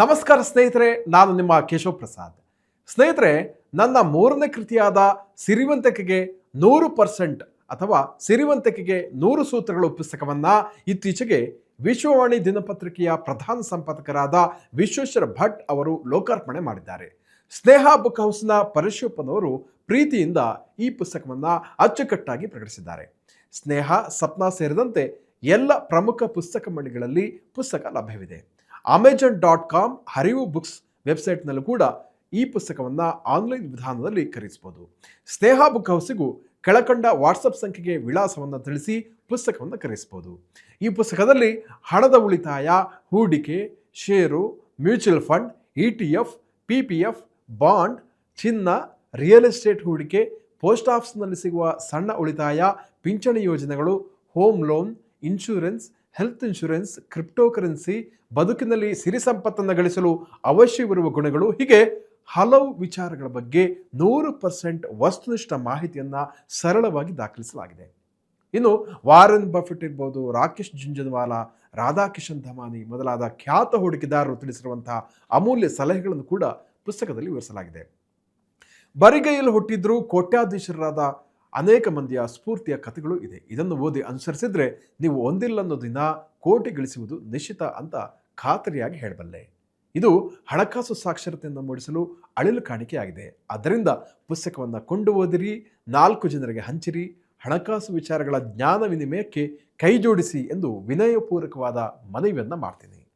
ನಮಸ್ಕಾರ ಸ್ನೇಹಿತರೆ, ನಾನು ನಿಮ್ಮ ಕೇಶವ ಪ್ರಸಾದ್. ಸ್ನೇಹಿತರೆ, ನನ್ನ ಮೂರನೇ ಕೃತಿಯಾದ ಸಿರಿವಂತಿಕೆಗೆ ನೂರು ಪರ್ಸೆಂಟ್ ಅಥವಾ ಸಿರಿವಂತಿಕೆಗೆ ನೂರು ಸೂತ್ರಗಳು ಪುಸ್ತಕವನ್ನು ಇತ್ತೀಚೆಗೆ ವಿಶ್ವವಾಣಿ ದಿನಪತ್ರಿಕೆಯ ಪ್ರಧಾನ ಸಂಪಾದಕರಾದ ವಿಶ್ವೇಶ್ವರ ಭಟ್ ಅವರು ಲೋಕಾರ್ಪಣೆ ಮಾಡಿದ್ದಾರೆ. ಸ್ನೇಹ ಬುಕ್ ಹೌಸ್ನ ಪರಿಶೋಪನವರು ಪ್ರೀತಿಯಿಂದ ಈ ಪುಸ್ತಕವನ್ನು ಅಚ್ಚುಕಟ್ಟಾಗಿ ಪ್ರಕಟಿಸಿದ್ದಾರೆ. ಸ್ನೇಹ, ಸಪ್ನಾ ಸೇರಿದಂತೆ ಎಲ್ಲ ಪ್ರಮುಖ ಪುಸ್ತಕ ಮಂಡಿಗಳಲ್ಲಿ ಪುಸ್ತಕ ಲಭ್ಯವಿದೆ. Amazon dot com Harivu books ವೆಬ್ಸೈಟ್ನಲ್ಲೂ ಕೂಡ ಈ ಪುಸ್ತಕವನ್ನು ಆನ್ಲೈನ್ ವಿಧಾನದಲ್ಲಿ ಖರೀದಿಸಬಹುದು. ಸ್ನೇಹ ಬುಕ್ ಹೌಸಿಗೂ ಕೆಳಕಂಡ ವಾಟ್ಸಪ್ ಸಂಖ್ಯೆಗೆ ವಿಳಾಸವನ್ನು ತಿಳಿಸಿ ಪುಸ್ತಕವನ್ನು ಖರೀದಿಸಬಹುದು. ಈ ಪುಸ್ತಕದಲ್ಲಿ ಹಣದ ಉಳಿತಾಯ, ಹೂಡಿಕೆ, ಷೇರು, mutual fund E T F P P F bond, ಚಿನ್ನ, ರಿಯಲ್ ಎಸ್ಟೇಟ್ ಹೂಡಿಕೆ, ಪೋಸ್ಟ್ ಆಫೀಸ್ನಲ್ಲಿ ಸಿಗುವ ಸಣ್ಣ ಉಳಿತಾಯ, ಪಿಂಚಣಿ ಯೋಜನೆಗಳು, home loan, insurance health insurance crypto currency ಬದುಕಿನಲ್ಲಿ ಸಿರಿ ಸಂಪತ್ತನ್ನು ಗಳಿಸಲು ಅವಶ್ಯವಿರುವ ಗುಣಗಳು ಹೀಗೆ ಹಲವು ವಿಚಾರಗಳ ಬಗ್ಗೆ ನೂರು ಪರ್ಸೆಂಟ್ ವಸ್ತುನಿಷ್ಠ ಮಾಹಿತಿಯನ್ನು ಸರಳವಾಗಿ ದಾಖಲಿಸಲಾಗಿದೆ. ಇನ್ನು ವಾರನ್ ಬಫೆಟ್ ಇರ್ಬೋದು, ರಾಕೇಶ್ ಜುಂಜನ್ವಾಲಾ, ರಾಧಾಕಿಶನ್ ಧಮಾನಿ ಮೊದಲಾದ ಖ್ಯಾತ ಹೂಡಿಕೆದಾರರು ತಿಳಿಸಿರುವಂತಹ ಅಮೂಲ್ಯ ಸಲಹೆಗಳನ್ನು ಕೂಡ ಪುಸ್ತಕದಲ್ಲಿ ವಿವರಿಸಲಾಗಿದೆ. ಬರಿಗೈಯಲ್ಲಿ ಹುಟ್ಟಿದ್ರೂ ಕೋಟ್ಯಾಧೀಶರಾದ ಅನೇಕ ಮಂದಿಯ ಸ್ಫೂರ್ತಿಯ ಕಥೆಗಳು ಇದೆ. ಇದನ್ನು ಓದಿ ಅನುಸರಿಸಿದರೆ ನೀವು ಒಂದಿಲ್ಲೊಂದು ದಿನ ಕೋಟಿ ಗಳಿಸುವುದು ನಿಶ್ಚಿತ ಅಂತ ಖಾತರಿಯಾಗಿ ಹೇಳಬಲ್ಲೆ. ಇದು ಹಣಕಾಸು ಸಾಕ್ಷರತೆಯನ್ನು ಮೂಡಿಸಲು ಅಳಿಲು ಕಾಣಿಕೆಯಾಗಿದೆ. ಆದ್ದರಿಂದ ಪುಸ್ತಕವನ್ನು ಕೊಂಡು ಓದಿರಿ, ನಾಲ್ಕು ಜನರಿಗೆ ಹಂಚಿರಿ, ಹಣಕಾಸು ವಿಚಾರಗಳ ಜ್ಞಾನ ವಿನಿಮಯಕ್ಕೆ ಕೈಜೋಡಿಸಿ ಎಂದು ವಿನಯಪೂರ್ವಕವಾದ ಮನವಿಯನ್ನು ಮಾಡ್ತೀನಿ.